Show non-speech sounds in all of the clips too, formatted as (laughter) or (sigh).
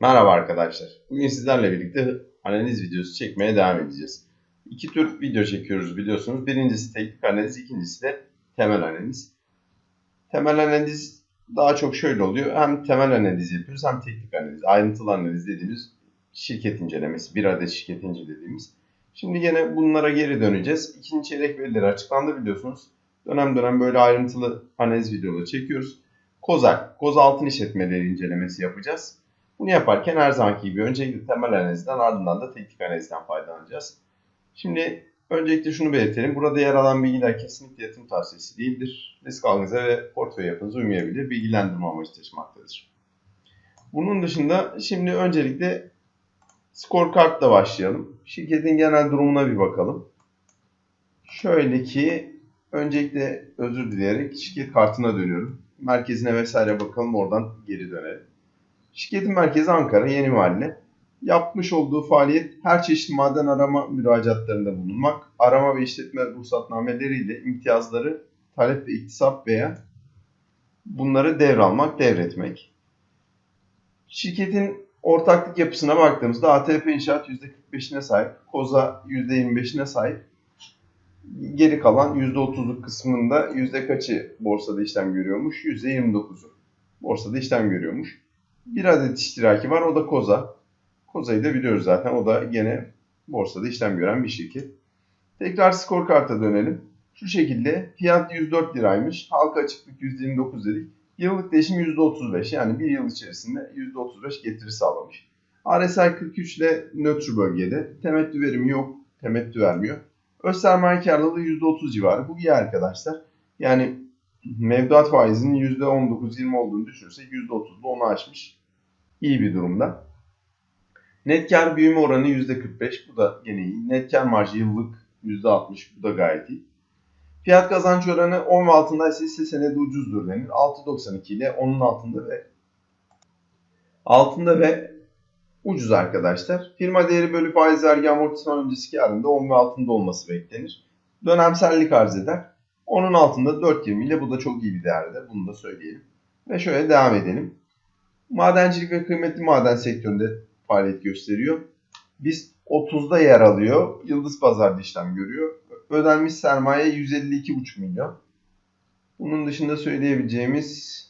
Merhaba arkadaşlar. Bugün sizlerle birlikte analiz videosu çekmeye devam edeceğiz. İki tür video çekiyoruz biliyorsunuz. Birincisi teknik analiz, ikincisi de temel analiz. Temel analiz daha çok şöyle oluyor. Hem temel analiz yapıyoruz hem teknik analiz. Ayrıntılı analiz dediğimiz şirket incelemesi, bir adet şirket incelediğimiz. Şimdi gene bunlara geri döneceğiz. İkinci çeyrek verileri açıklandı biliyorsunuz. Dönem dönem böyle ayrıntılı analiz videoları çekiyoruz. Kozak, Koz Altın İşletmeleri incelemesi yapacağız. Bunu yaparken her zamanki gibi öncelikle temel analizden ardından da teknik analizden faydalanacağız. Şimdi öncelikle şunu belirtelim. Burada yer alan bilgiler kesinlikle yatırım tavsiyesi değildir. Risk algınıza ve portföy yapınıza uymayabilir. Bilgilendirme amacı taşımaktadır. Bunun dışında şimdi öncelikle scorecard'la başlayalım. Şirketin genel durumuna bir bakalım. Şöyle ki öncelikle özür dileyerek şirket kartına dönüyorum. Merkezine vesaire bakalım oradan geri dönelim. Şirketin merkezi Ankara, Yeni Mahalle. Yapmış olduğu faaliyet her çeşit maden arama müracaatlarında bulunmak, arama ve işletme ruhsatnameleriyle imtiyazları talep ve iktisap veya bunları devralmak, devretmek. Şirketin ortaklık yapısına baktığımızda ATP İnşaat %45'ine sahip, Koza %25'ine sahip. Geri kalan %30'luk kısmında yüzde kaçı borsada işlem görüyormuş? %29'u borsada işlem görüyormuş. Bir adet iştiraki var o da Koza. Koza'yı da biliyoruz zaten o da gene borsada işlem gören bir şirket. Tekrar skor karta dönelim. Şu şekilde fiyat 104 liraymış. Halka açıklık 129 dedik. Yıllık değişim %35 yani bir yıl içerisinde %35 getiri sağlamış. RSI 43 ile nötr bölgede. Temettü verimi yok. Temettü vermiyor. Öz sermaye karlılığı %30 civarı. Bu iyi arkadaşlar. Yani mevduat faizinin %19-20 olduğunu düşünürsek %30'da onu aşmış. İyi bir durumda. Net kar büyüme oranı %45. Bu da gene iyi. Net kar marjı yıllık %60. Bu da gayet iyi. Fiyat kazanç oranı 10 ve altındaysa ise senede ucuzdur denir. 6.92 ile onun altında ve altında ve ucuz arkadaşlar. Firma değeri bölü faiz vergi amortisman öncesi karında 10 ve altında olması beklenir. Dönemsellik arz eder. Onun altında 4.20 ile bu da çok iyi bir değerdir. Bunu da söyleyelim. Ve şöyle devam edelim. Madencilik ve kıymetli maden sektöründe faaliyet gösteriyor. Biz 30'da yer alıyor. Yıldız Pazar'da işlem görüyor. Ödenmiş sermaye 152,5 milyon. Bunun dışında söyleyebileceğimiz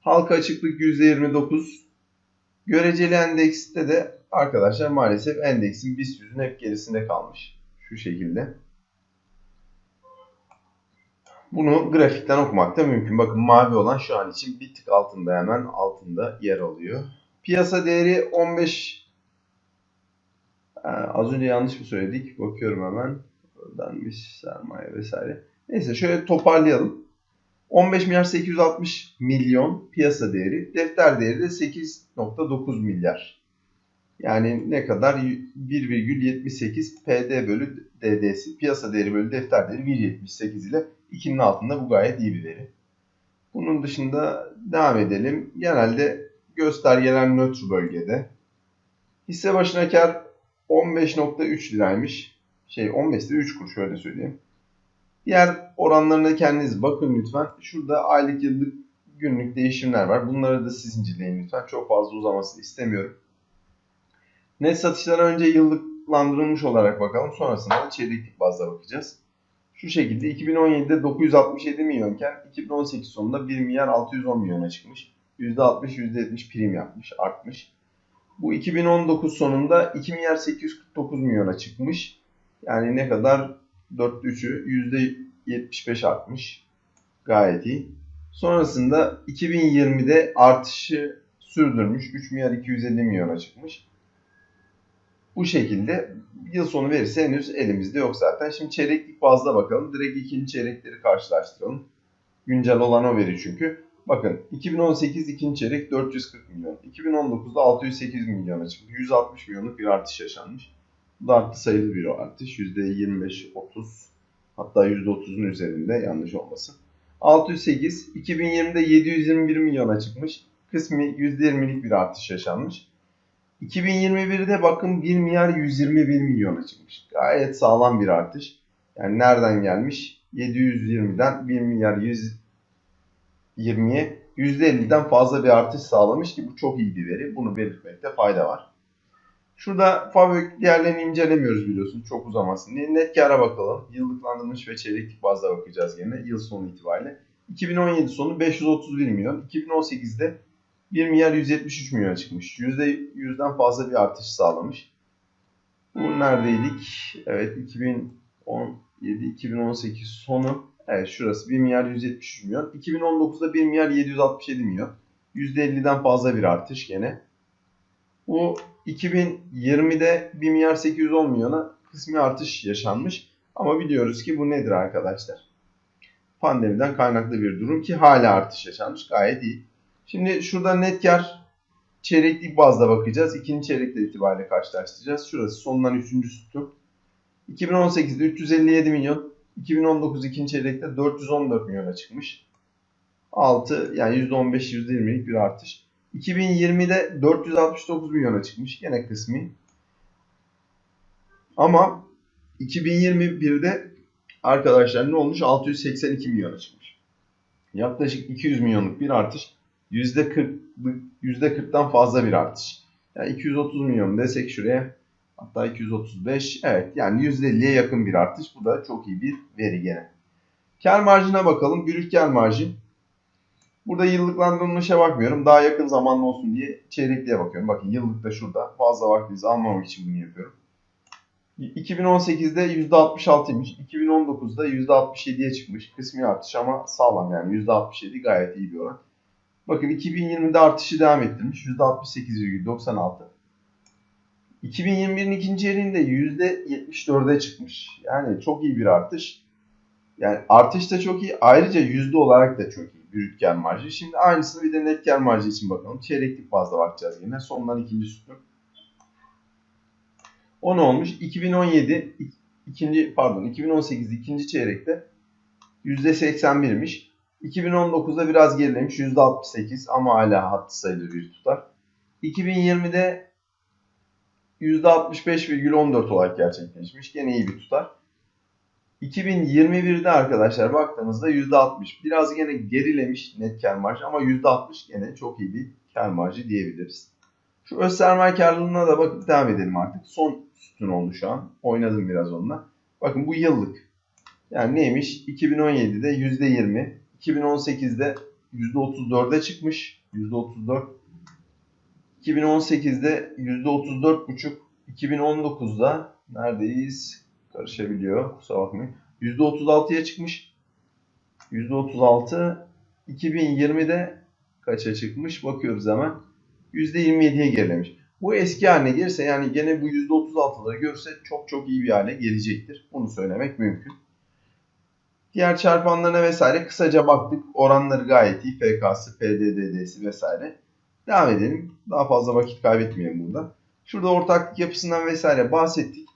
halka açıklık %29. Göreceli endekste de arkadaşlar maalesef endeksin BIST yüzün hep gerisinde kalmış. Şu şekilde. Bunu grafikten okumak da mümkün. Bakın mavi olan şu an için bir tık altında hemen altında yer alıyor. Piyasa değeri 15 ee, az önce yanlış mı söyledik? Bakıyorum hemen. Ödenmiş sermaye vesaire. Neyse şöyle toparlayalım. 15 milyar 860 milyon piyasa değeri. Defter değeri de 8.9 milyar. Yani ne kadar? 1,78 PD bölü DD'si. Piyasa değeri bölü defter değeri 1,78 ile 2'nin altında bu gayet iyi bir veri. Bunun dışında devam edelim. Genelde göstergeler nötr bölgede. Hisse başına kar 15.3 liraymış. Şey 15'te 3 kuruş öyle söyleyeyim. Diğer oranlarına kendiniz bakın lütfen. Şurada aylık yıllık günlük değişimler var. Bunları da siz inceleyin lütfen. Çok fazla uzamasını istemiyorum. Net satışlara önce yıllıklandırılmış olarak bakalım. Sonrasında da çeyreklik bazda bakacağız. Şu şekilde 2017'de 967 milyonken 2018 sonunda 1 milyar 610 milyona çıkmış. %60 %70 prim yapmış, artmış. Bu 2019 sonunda 2 milyar 849 milyona çıkmış. Yani ne kadar 4'te 3'ü %75 artmış. Gayet iyi. Sonrasında 2020'de artışı sürdürmüş. 3 milyar 250 milyona çıkmış. Bu şekilde yıl sonu verisi henüz elimizde yok zaten. Şimdi çeyreklik bazda bakalım. Direkt ikinci çeyrekleri karşılaştıralım. Güncel olan o veri çünkü. Bakın 2018 ikinci çeyrek 440 milyon. 2019'da 608 milyona çıktı. 160 milyonluk bir artış yaşanmış. Bu da artı sayılı bir artış. %25-30 hatta %30'un üzerinde yanlış olmasın. 608 2020'de 721 milyona çıkmış. Kısmi %20'lik bir artış yaşanmış. 2021'de bakın 1 milyar 121 milyona çıkmış. Gayet sağlam bir artış. Yani nereden gelmiş? 720'den 1 milyar 120'ye %50'den fazla bir artış sağlamış ki bu çok iyi bir veri. Bunu belirtmekte fayda var. Şurada fabrik değerlerini incelemiyoruz biliyorsunuz. Çok uzamasın diye. Net kâra bakalım. Yıllıklandırılmış ve çeyreklik bazda bakacağız yine yıl sonu itibariyle. 2017 sonu 531 milyon. 2018'de 1 milyar 173 milyon çıkmış. %100'den fazla bir artış sağlamış. Bu neredeydik? Evet 2017-2018 sonu. Evet şurası 1 milyar 173 milyon. 2019'da 1 milyar 767 milyon. %50'den fazla bir artış gene. Bu 2020'de 1 milyar 810 milyona kısmi artış yaşanmış. Ama biliyoruz ki bu nedir arkadaşlar? Pandemiden kaynaklı bir durum ki hala artış yaşanmış. Gayet iyi. Şimdi şurada net kar çeyreklik bazda bakacağız. İkinci çeyrekle itibariyle karşılaştıracağız. Şurası sondan üçüncü sütun. 2018'de 357 milyon. 2019 ikinci çeyrekte 414 milyona çıkmış. 6 yani %15 %20'lik bir artış. 2020'de 469 milyona çıkmış. Yine kısmi. Ama 2021'de arkadaşlar ne olmuş? 682 milyona çıkmış. Yaklaşık 200 milyonluk bir artış. %40, %40'dan fazla bir artış. Yani 230 milyon desek şuraya hatta 235 evet yani %50'ye yakın bir artış. Bu da çok iyi bir veri gene. Kar marjına bakalım. Brüt kar marjı. Burada yıllıklandırılmışa bakmıyorum. Daha yakın zamanlı olsun diye çeyrekliğe bakıyorum. Bakın yıllık da şurada. Fazla vaktinizi almamak için bunu yapıyorum. 2018'de %66'ymış. 2019'da %67'ye çıkmış. Kısmi artış ama sağlam yani %67 gayet iyi bir oran. Bakın 2020'de artışı devam ettirmiş. %68,96. 2021'in ikinci yerinde %74'e çıkmış. Yani çok iyi bir artış. Yani artış da çok iyi. Ayrıca yüzde olarak da çok iyi. Brüt kar marjı. Şimdi aynısını bir de net kar marjı için bakalım. Çeyreklik bazda bakacağız yine. Sondan ikinci sütun. O ne olmuş? 2017 ikinci pardon 2018 ikinci çeyrekte %81'miş. 2019'da biraz gerilemiş %68 ama hala hattı sayılır bir tutar. 2020'de %65,14 olarak gerçekleşmiş. Gene iyi bir tutar. 2021'de arkadaşlar baktığımızda %60. Biraz gene gerilemiş net kar marjı ama %60 gene çok iyi bir kar marjı diyebiliriz. Şu öz sermaye karlılığına da bakıp devam edelim artık. Son sütun oldu şu an. Oynadım biraz onunla. Bakın bu yıllık. Yani neymiş? 2017'de %20. 2018'de %34'e çıkmış. %34. 2018'de %34,5. 2019'da neredeyiz? Karışabiliyor. Kusura bakmayın. %36'ya çıkmış. %36. 2020'de kaça çıkmış? Bakıyoruz hemen. %27'ye gerilemiş. Bu eski haline gelirse yani gene bu %36'ları görse çok çok iyi bir hale gelecektir. Bunu söylemek mümkün. Diğer çarpanlarına vesaire kısaca baktık. Oranları gayet iyi. FK'sı, PDD'si vesaire. Devam edelim. Daha fazla vakit kaybetmeyelim burada. Şurada ortaklık yapısından vesaire bahsettik.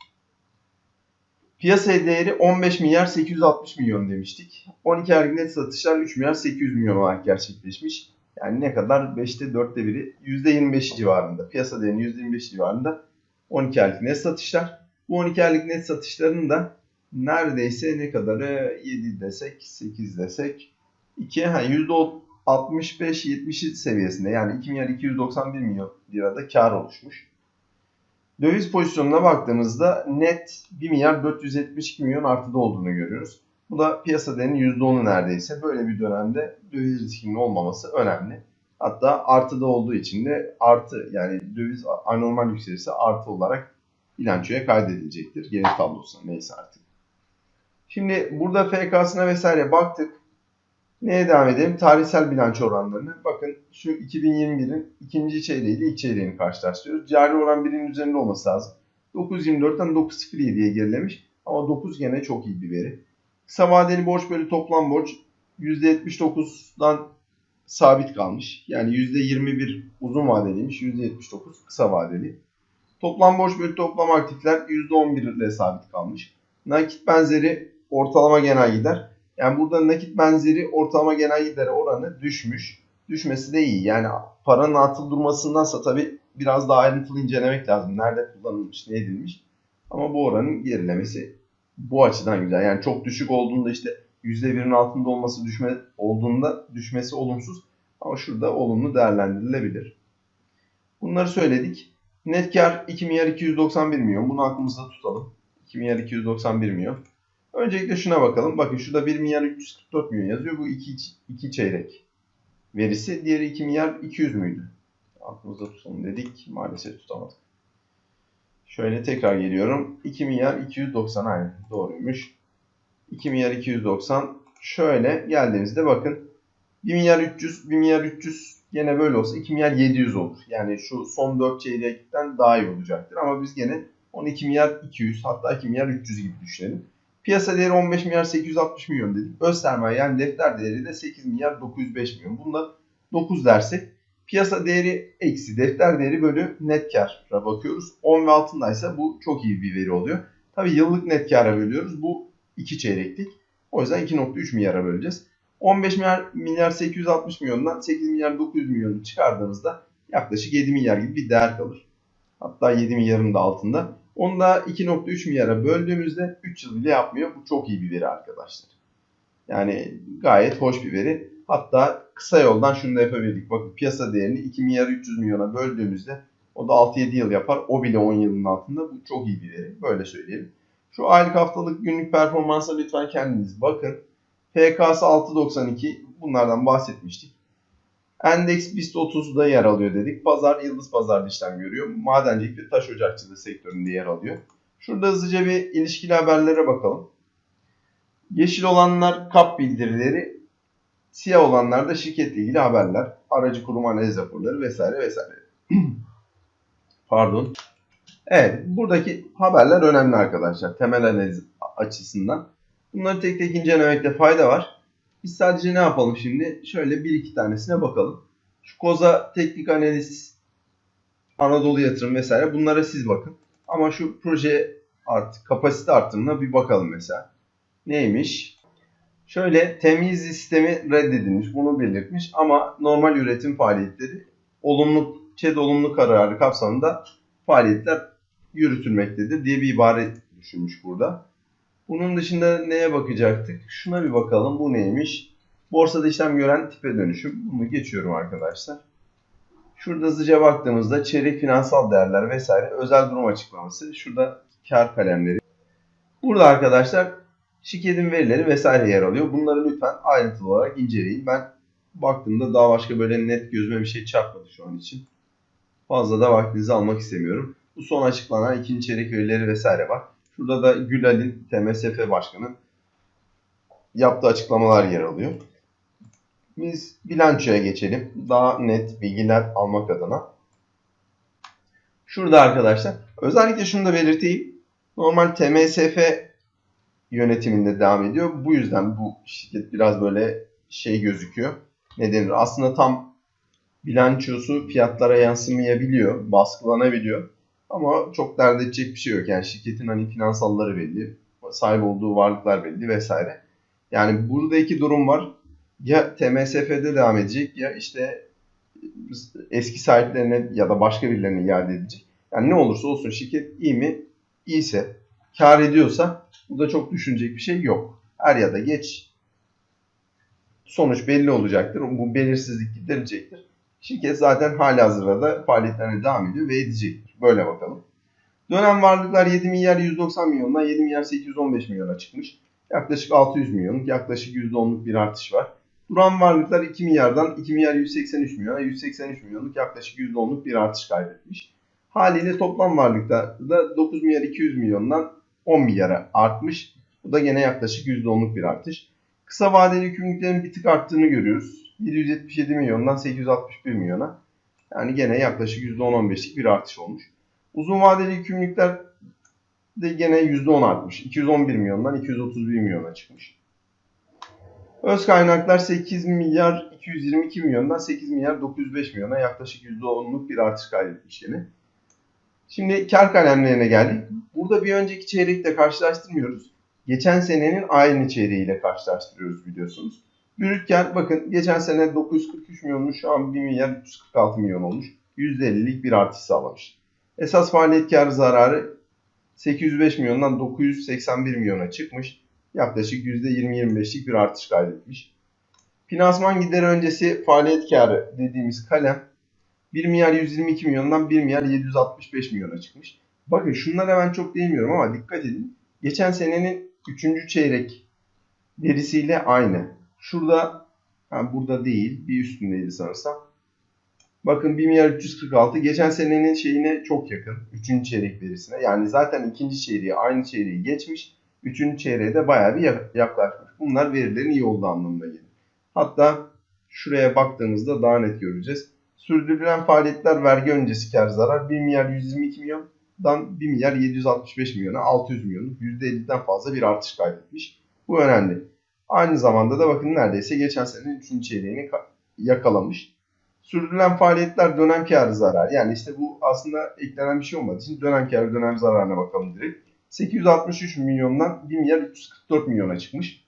Piyasa değeri 15 milyar 860 milyon demiştik. 12 aylık net satışlar 3 milyar 800 milyon olarak gerçekleşmiş. Yani ne kadar? 5'te 4'te biri %25 civarında. Piyasa değerinin %25 civarında 12 aylık net satışlar. Bu 12 aylık net satışların da neredeyse ne kadarı 7 desek 8 desek 2 ha %65-70 seviyesinde yani 2 milyar 291 milyon lirada kar oluşmuş. Döviz pozisyonuna baktığımızda net 1 milyar 472 milyon artıda olduğunu görüyoruz. Bu da piyasa değerinin %10'u neredeyse. Böyle bir dönemde döviz riskinin olmaması önemli. Hatta artıda olduğu için de artı yani döviz anormal yükselirse artı olarak bilançoya kaydedilecektir. Geri tablosuna neyse artık. Şimdi burada FK'sına vesaire baktık. Neye devam edelim? Tarihsel bilanço oranlarını. Bakın şu 2021'in ikinci çeyreği ile ilk çeyreğini karşılaştırıyoruz. Cari oran birinin üzerinde olması lazım. 9.24'ten 9.07'ye gerilemiş. Ama 9 gene çok iyi bir veri. Kısa vadeli borç bölü toplam borç %79'dan sabit kalmış. Yani %21 uzun vadeliymiş, %79 kısa vadeli. Toplam borç bölü toplam aktifler %11 ile sabit kalmış. Nakit benzeri ortalama genel gider. Yani burada nakit benzeri ortalama genel gider oranı düşmüş. Düşmesi de iyi. Yani paranın atıl durmasındansa tabi biraz daha ayrıntılı incelemek lazım. Nerede kullanılmış, ne edilmiş. Ama bu oranın gerilemesi bu açıdan güzel. Yani çok düşük olduğunda işte %1'in altında olması düşme olduğunda düşmesi olumsuz. Ama şurada olumlu değerlendirilebilir. Bunları söyledik. Net kar 2 milyar 291 milyon. Bunu aklımızda tutalım. 2 milyar 291 milyon. Öncelikle şuna bakalım. Bakın şurada 1 milyar 344 milyon yazıyor. Bu 2, 2 çeyrek verisi. Diğeri 2 milyar 200 müydü? Aklımızda tutalım dedik. Maalesef tutamadık. Şöyle tekrar geliyorum. 2 milyar 290 aynı. Doğruymuş. 2 milyar 290. Şöyle geldiğimizde bakın 1 milyar 300, 1 milyar 300 gene böyle olsa 2 milyar 700 olur. Yani şu son 4 çeyrekten daha iyi olacaktır. Ama biz gene 12 milyar 200 hatta 2 milyar 300 gibi düşünelim. Piyasa değeri 15 milyar 860 milyon dedik. Öz sermaye yani defter değeri de 8 milyar 905 milyon. Bunda 9 dersek piyasa değeri eksi defter değeri bölü net kara bakıyoruz. 10 ve altındaysa bu çok iyi bir veri oluyor. Tabi yıllık net kara bölüyoruz. Bu 2 çeyreklik. O yüzden 2.3 milyara böleceğiz. 15 milyar, milyar 860 milyondan 8 milyar 900 milyonu çıkardığımızda yaklaşık 7 milyar gibi bir değer kalır. Hatta 7 milyarın da altında. Onu da 2.3 milyara böldüğümüzde 3 yıl bile yapmıyor. Bu çok iyi bir veri arkadaşlar. Yani gayet hoş bir veri. Hatta kısa yoldan şunu da yapabildik. Bakın piyasa değerini 2 milyar 300 milyona böldüğümüzde o da 6-7 yıl yapar. O bile 10 yılın altında. Bu çok iyi bir veri. Böyle söyleyelim. Şu aylık haftalık günlük performansa lütfen kendiniz bakın. PK'sı 6.92 bunlardan bahsetmiştik. Endeks BIST 30'da yer alıyor dedik. Pazar Yıldız Pazar'da işlem görüyor. Madencilik ve taş ocakçılığı sektöründe yer alıyor. Şurada hızlıca bir ilişkili haberlere bakalım. Yeşil olanlar kap bildirileri, siyah olanlar da şirketle ilgili haberler, aracı kurum analiz raporları vesaire vesaire. (clears throat) Pardon. Evet, buradaki haberler önemli arkadaşlar temel analiz açısından. Bunları tek tek incelemekte fayda var. Biz sadece ne yapalım şimdi? Şöyle bir iki tanesine bakalım. Şu Koza Teknik Analiz, Anadolu Yatırım vesaire bunlara siz bakın. Ama şu proje artık kapasite artırımına bir bakalım mesela. Neymiş? Şöyle temiz sistemi reddedilmiş. Bunu belirtmiş ama normal üretim faaliyetleri olumlu ÇED olumlu kararı kapsamında faaliyetler yürütülmektedir diye bir ibare düşünmüş burada. Bunun dışında neye bakacaktık? Şuna bir bakalım. Bu neymiş? Borsada işlem gören tipe dönüşüm. Bunu geçiyorum arkadaşlar. Şurada hızlıca baktığımızda çeyrek finansal değerler vesaire özel durum açıklaması. Şurada kar kalemleri. Burada arkadaşlar şirketin verileri vesaire yer alıyor. Bunları lütfen ayrıntılı olarak inceleyin. Ben baktığımda daha başka böyle net gözüme bir şey çarpmadı şu an için. Fazla da vaktinizi almak istemiyorum. Bu son açıklanan ikinci çeyrek verileri vesaire var. Şurada da Gülal'in TMSF Başkanı yaptığı açıklamalar yer alıyor. Biz bilançoya geçelim. Daha net bilgiler almak adına. Şurada arkadaşlar özellikle şunu da belirteyim. Normal TMSF yönetiminde devam ediyor. Bu yüzden bu şirket biraz böyle şey gözüküyor. Ne denir? Aslında tam bilançosu fiyatlara yansımayabiliyor, baskılanabiliyor. Ama çok dert edecek bir şey yok. Yani şirketin hani finansalları belli, sahip olduğu varlıklar belli vesaire. Yani burada iki durum var. Ya TMSF'de devam edecek ya işte eski sahiplerine ya da başka birilerine iade edecek. Yani ne olursa olsun şirket iyi mi? İyiyse, kar ediyorsa burada çok düşünecek bir şey yok. Er ya da geç sonuç belli olacaktır. Bu belirsizlik giderilecektir. Şirket zaten hali hazırda da faaliyetlerine devam ediyor ve edecektir. Böyle bakalım. Dönem varlıklar 7 milyar 190 milyondan 7 milyar 815 milyona çıkmış. Yaklaşık 600 milyon, yaklaşık %10'luk bir artış var. Duran varlıklar 2 milyardan 2 milyar 183 milyona 183 milyonluk yaklaşık %10'luk bir artış kaydetmiş. Haliyle toplam varlıklar da 9 milyar 200 milyondan 10 milyara artmış. Bu da gene yaklaşık %10'luk bir artış. Kısa vadeli yükümlülüklerin bir tık arttığını görüyoruz. 777 milyondan 861 milyona. Yani gene yaklaşık %10-15'lik bir artış olmuş. Uzun vadeli yükümlülükler de gene %10 artmış. 211 milyondan 231 milyona çıkmış. Öz kaynaklar 8 milyar 222 milyondan 8 milyar 905 milyona yaklaşık %10'luk bir artış kaydetmiş gene. Şimdi kar kalemlerine geldik. Burada bir önceki çeyrekte karşılaştırmıyoruz. Geçen senenin aynı çeyreğiyle karşılaştırıyoruz biliyorsunuz. Brüt bakın geçen sene 943 milyonmuş şu an 1 milyar 346 milyon olmuş. %50'lik bir artış sağlamış. Esas faaliyet kar zararı 805 milyondan 981 milyona çıkmış. Yaklaşık %20-25'lik bir artış kaydetmiş. Finansman gideri öncesi faaliyet karı dediğimiz kalem 1 milyar 122 milyondan 1 milyar 765 milyona çıkmış. Bakın şunlara ben çok değinmiyorum ama dikkat edin. Geçen senenin 3. çeyrek verisiyle aynı. Şurada, ha burada değil, bir üstündeydi sanırsam. Bakın 1 milyar 346 geçen senenin şeyine çok yakın. 3. çeyrek verisine. Yani zaten ikinci çeyreği aynı çeyreği geçmiş. 3. çeyreğe de bayağı bir yaklaşmış. Bunlar verilerin iyi olduğu anlamına gelir. Hatta şuraya baktığımızda daha net göreceğiz. Sürdürülen faaliyetler vergi öncesi kar zarar 1 milyar 122 milyondan 1 milyar 765 milyona 600 milyonluk %50'den fazla bir artış kaydetmiş. Bu önemli. Aynı zamanda da bakın neredeyse geçen senenin 3. çeyreğini yakalamış. Sürdürülen faaliyetler dönem karı zarar. Yani işte bu aslında eklenen bir şey olmadığı için dönem karı dönem zararına bakalım direkt. 863 milyondan 1 milyar 344 milyona çıkmış.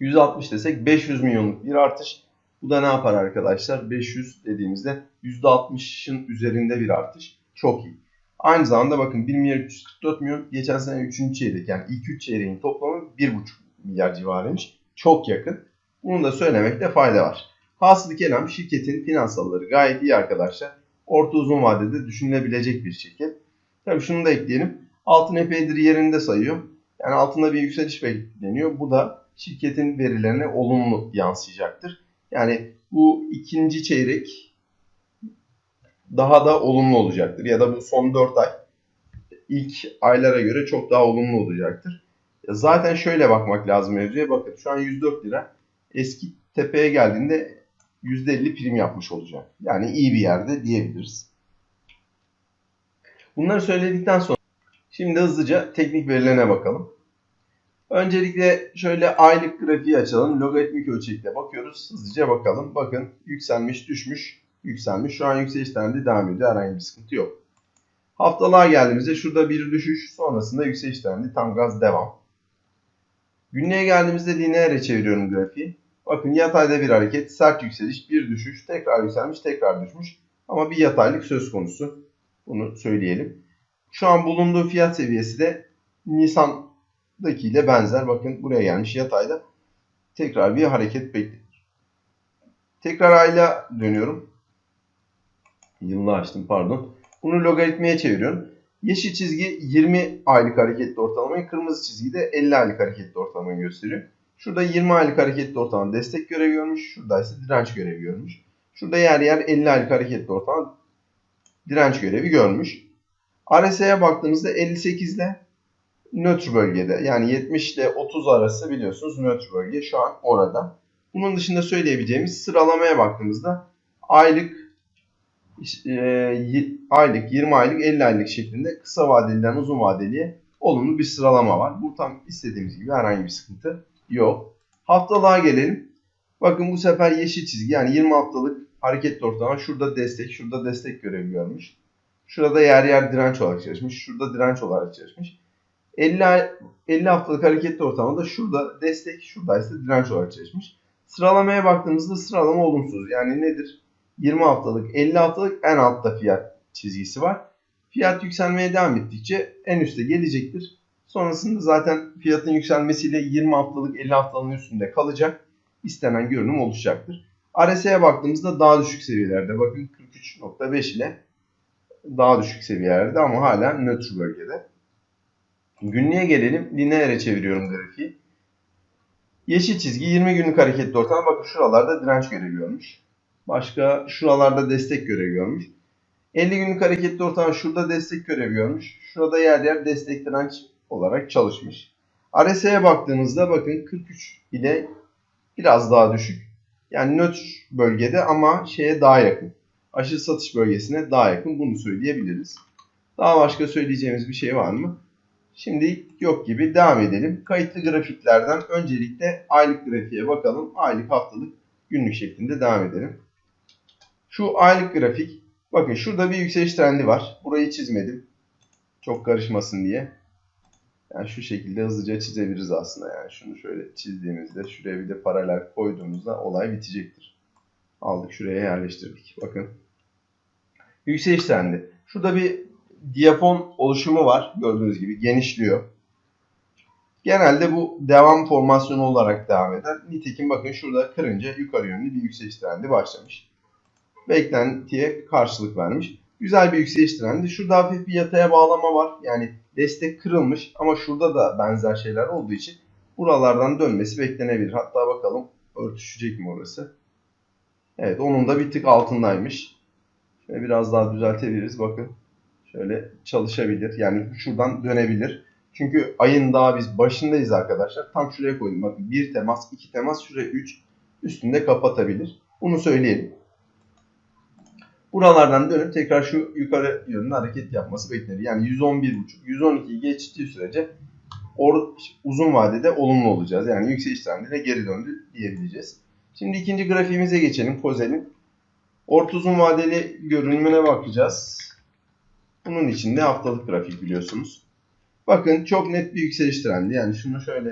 160 desek 500 milyonluk bir artış. Bu da ne yapar arkadaşlar? 500 dediğimizde %60'ın üzerinde bir artış. Çok iyi. Aynı zamanda bakın 1 milyar 344 milyon geçen sene 3. çeyrek yani ilk 3 çeyreğin toplamı 1,5 milyar civarıymış. Çok yakın. Bunu da söylemekte fayda var. Hasılı kelam şirketin finansalları gayet iyi arkadaşlar. Orta uzun vadede düşünülebilecek bir şirket. Tabii şunu da ekleyelim. Altın epeydir yerinde sayıyor. Yani altında bir yükseliş bekleniyor. Bu da şirketin verilerine olumlu yansıyacaktır. Yani bu ikinci çeyrek daha da olumlu olacaktır. Ya da bu son 4 ay ilk aylara göre çok daha olumlu olacaktır. Zaten şöyle bakmak lazım mevzuya. Bakın şu an 104 lira. Eski tepeye geldiğinde %50 prim yapmış olacak. Yani iyi bir yerde diyebiliriz. Bunları söyledikten sonra şimdi hızlıca teknik verilerine bakalım. Öncelikle şöyle aylık grafiği açalım. Logaritmik ölçekle bakıyoruz. Hızlıca bakalım. Bakın yükselmiş, düşmüş, yükselmiş. Şu an yükseliş trendi devam ediyor. Herhangi bir sıkıntı yok. Haftalığa geldiğimizde şurada bir düşüş, sonrasında yükseliş trendi tam gaz devam. Günlüğe geldiğimizde lineere çeviriyorum grafiği. Bakın yatayda bir hareket, sert yükseliş, bir düşüş, tekrar yükselmiş, tekrar düşmüş. Ama bir yataylık söz konusu. Bunu söyleyelim. Şu an bulunduğu fiyat seviyesi de Nisan'dakiyle benzer. Bakın buraya gelmiş yatayda. Tekrar bir hareket beklenir. Tekrar ayla dönüyorum. Yılını açtım pardon. Bunu logaritmaya çeviriyorum. Yeşil çizgi 20 aylık hareketli ortalamayı, kırmızı çizgi de 50 aylık hareketli ortalamayı gösteriyor. Şurada 20 aylık hareketli ortalama destek görevi görmüş. Şurada ise direnç görevi görmüş. Şurada yer yer 50 aylık hareketli ortalama direnç görevi görmüş. RSI'ye baktığımızda 58 ile nötr bölgede. Yani 70 ile 30 arası biliyorsunuz nötr bölge şu an orada. Bunun dışında söyleyebileceğimiz sıralamaya baktığımızda aylık e, aylık, 20 aylık, 50 aylık şeklinde kısa vadeliden uzun vadeliye olumlu bir sıralama var. Bu tam istediğimiz gibi herhangi bir sıkıntı yok. Haftalığa gelelim. Bakın bu sefer yeşil çizgi yani 20 haftalık hareketli ortalama şurada destek, şurada destek görevi görmüş. Şurada yer yer direnç olarak çalışmış. Şurada direnç olarak çalışmış. 50, 50 haftalık hareketli ortalamada şurada destek, şurada ise direnç olarak çalışmış. Sıralamaya baktığımızda sıralama olumsuz. Yani nedir? 20 haftalık, 50 haftalık en altta fiyat çizgisi var. Fiyat yükselmeye devam ettikçe en üste gelecektir. Sonrasında zaten fiyatın yükselmesiyle 20 haftalık 50 haftalığın üstünde kalacak. İstenen görünüm oluşacaktır. RSI'ye baktığımızda daha düşük seviyelerde. Bakın 43.5 ile daha düşük seviyelerde ama hala nötr bölgede. Günlüğe gelelim. Lineere çeviriyorum grafiği. Yeşil çizgi 20 günlük hareketli ortam. Bakın şuralarda direnç görevi. Başka şuralarda destek görevi görmüş. 50 günlük hareketli ortam şurada destek görevi görmüş. Şurada yer yer destek direnç olarak çalışmış. RSI'ye baktığımızda bakın 43 ile biraz daha düşük. Yani nötr bölgede ama şeye daha yakın. Aşırı satış bölgesine daha yakın bunu söyleyebiliriz. Daha başka söyleyeceğimiz bir şey var mı? Şimdi yok gibi devam edelim. Kayıtlı grafiklerden öncelikle aylık grafiğe bakalım. Aylık, haftalık, günlük şeklinde devam edelim. Şu aylık grafik. Bakın şurada bir yükseliş trendi var. Burayı çizmedim. Çok karışmasın diye. Yani şu şekilde hızlıca çizebiliriz aslında. Yani şunu şöyle çizdiğimizde şuraya bir de paralel koyduğumuzda olay bitecektir. Aldık şuraya yerleştirdik. Bakın. Yükseliş trendi. Şurada bir diyafon oluşumu var. Gördüğünüz gibi genişliyor. Genelde bu devam formasyonu olarak devam eder. Nitekim bakın şurada kırınca yukarı yönlü bir yükseliş trendi başlamış. Beklentiye karşılık vermiş. Güzel bir yükseliş trendi. Şurada hafif bir yataya bağlama var. Yani destek kırılmış ama şurada da benzer şeyler olduğu için buralardan dönmesi beklenebilir. Hatta bakalım örtüşecek mi orası? Evet onun da bir tık altındaymış. Şöyle biraz daha düzeltebiliriz. Bakın şöyle çalışabilir. Yani şuradan dönebilir. Çünkü ayın daha biz başındayız arkadaşlar. Tam şuraya koydum. Bakın bir temas, iki temas, şuraya 3 üstünde kapatabilir. Bunu söyleyelim. Buralardan dönüp tekrar şu yukarı yönlü hareket yapması beklenir. Yani 111.5, 112'yi geçtiği sürece or, uzun vadede olumlu olacağız. Yani yükseliş trendine geri döndü diyebileceğiz. Şimdi ikinci grafiğimize geçelim. Kozel'in. Orta uzun vadeli görünümüne bakacağız. Bunun için de haftalık grafik biliyorsunuz. Bakın çok net bir yükseliş trendi. Yani şunu şöyle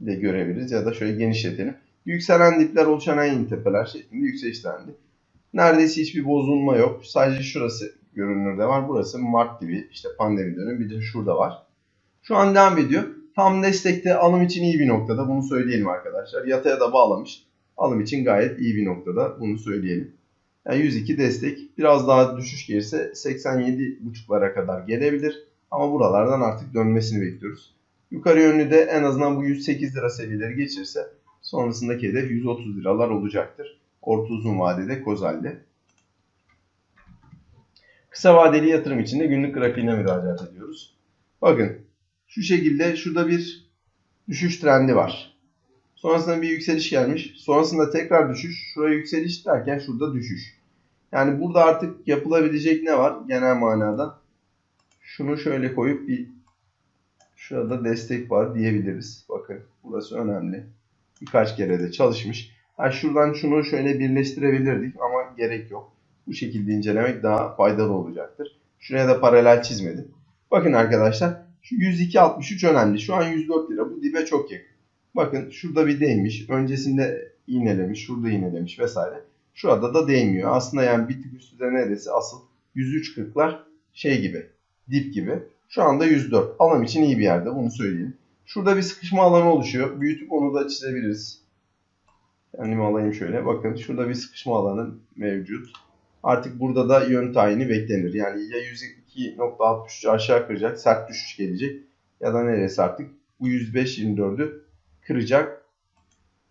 de görebiliriz ya da şöyle genişletelim. Yükselen dipler oluşan en tepeler şeklinde yükseliş trendi. Neredeyse hiçbir bozulma yok. Sadece şurası görünürde var. Burası Mart gibi işte pandemi dönemi bir de şurada var. Şu an devam ediyor. Tam destekte alım için iyi bir noktada. Bunu söyleyelim arkadaşlar. Yataya da bağlamış. Alım için gayet iyi bir noktada. Bunu söyleyelim. Yani 102 destek. Biraz daha düşüş gelirse 87.5'lara kadar gelebilir. Ama buralardan artık dönmesini bekliyoruz. Yukarı yönlü de en azından bu 108 lira seviyeleri geçirse sonrasındaki hedef 130 liralar olacaktır. Orta uzun vadede Kozal'de. Kısa vadeli yatırım için de günlük grafiğine müracaat ediyoruz. Bakın şu şekilde şurada bir düşüş trendi var. Sonrasında bir yükseliş gelmiş. Sonrasında tekrar düşüş. Şuraya yükseliş derken şurada düşüş. Yani burada artık yapılabilecek ne var genel manada? Şunu şöyle koyup bir şurada destek var diyebiliriz. Bakın burası önemli. Birkaç kere de çalışmış. Ha şuradan şunu şöyle birleştirebilirdik ama gerek yok. Bu şekilde incelemek daha faydalı olacaktır. Şuraya da paralel çizmedim. Bakın arkadaşlar şu 102.63 önemli. Şu an 104 lira. Bu dibe çok yakın. Bakın şurada bir değmiş. Öncesinde iğnelemiş. Şurada iğnelemiş vesaire. Şurada da değmiyor. Aslında yani bir tık üstünde neresi asıl 103.40'lar şey gibi. Dip gibi. Şu anda 104. Alım için iyi bir yerde. Bunu söyleyeyim. Şurada bir sıkışma alanı oluşuyor. Büyütüp onu da çizebiliriz. Kendimi alayım şöyle. Bakın şurada bir sıkışma alanı mevcut. Artık burada da yön tayini beklenir. Yani ya 102.63 aşağı kıracak, sert düşüş gelecek ya da neresi artık bu 105.24'ü kıracak,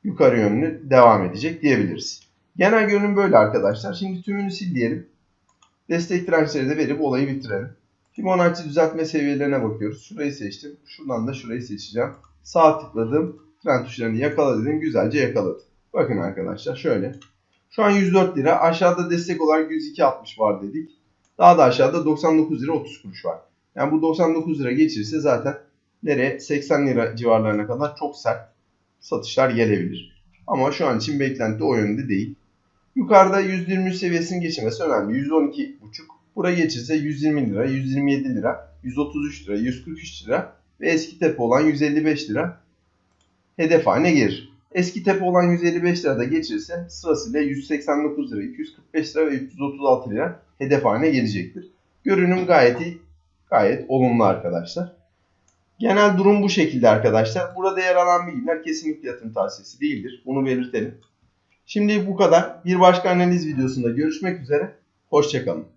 yukarı yönlü devam edecek diyebiliriz. Genel görünüm böyle arkadaşlar. Şimdi tümünü sil diyelim. Destek dirençleri de verip olayı bitirelim. Fibonacci düzeltme seviyelerine bakıyoruz. Şurayı seçtim. Şuradan da şurayı seçeceğim. Sağ tıkladım. Trend tuşlarını yakala dedim. Güzelce yakaladı. Bakın arkadaşlar şöyle. Şu an 104 lira. Aşağıda destek olarak 102.60 var dedik. Daha da aşağıda 99 lira 30 kuruş var. Yani bu 99 lira geçirse zaten nereye? 80 lira civarlarına kadar çok sert satışlar gelebilir. Ama şu an için beklenti o yönde değil. Yukarıda 123 seviyesinin geçirmesi önemli. 112.5. Buraya geçirse 120 lira, 127 lira, 133 lira, 143 lira ve eski tepe olan 155 lira hedef haline gelir. Eski tepe olan 155 lirada geçirse sırasıyla 189 lira, 245 lira ve 336 lira hedef haline gelecektir. Görünüm gayet iyi, gayet olumlu arkadaşlar. Genel durum bu şekilde arkadaşlar. Burada yer alan bilgiler kesinlikle yatırım tavsiyesi değildir. Bunu belirtelim. Şimdi bu kadar. Bir başka analiz videosunda görüşmek üzere. Hoşçakalın.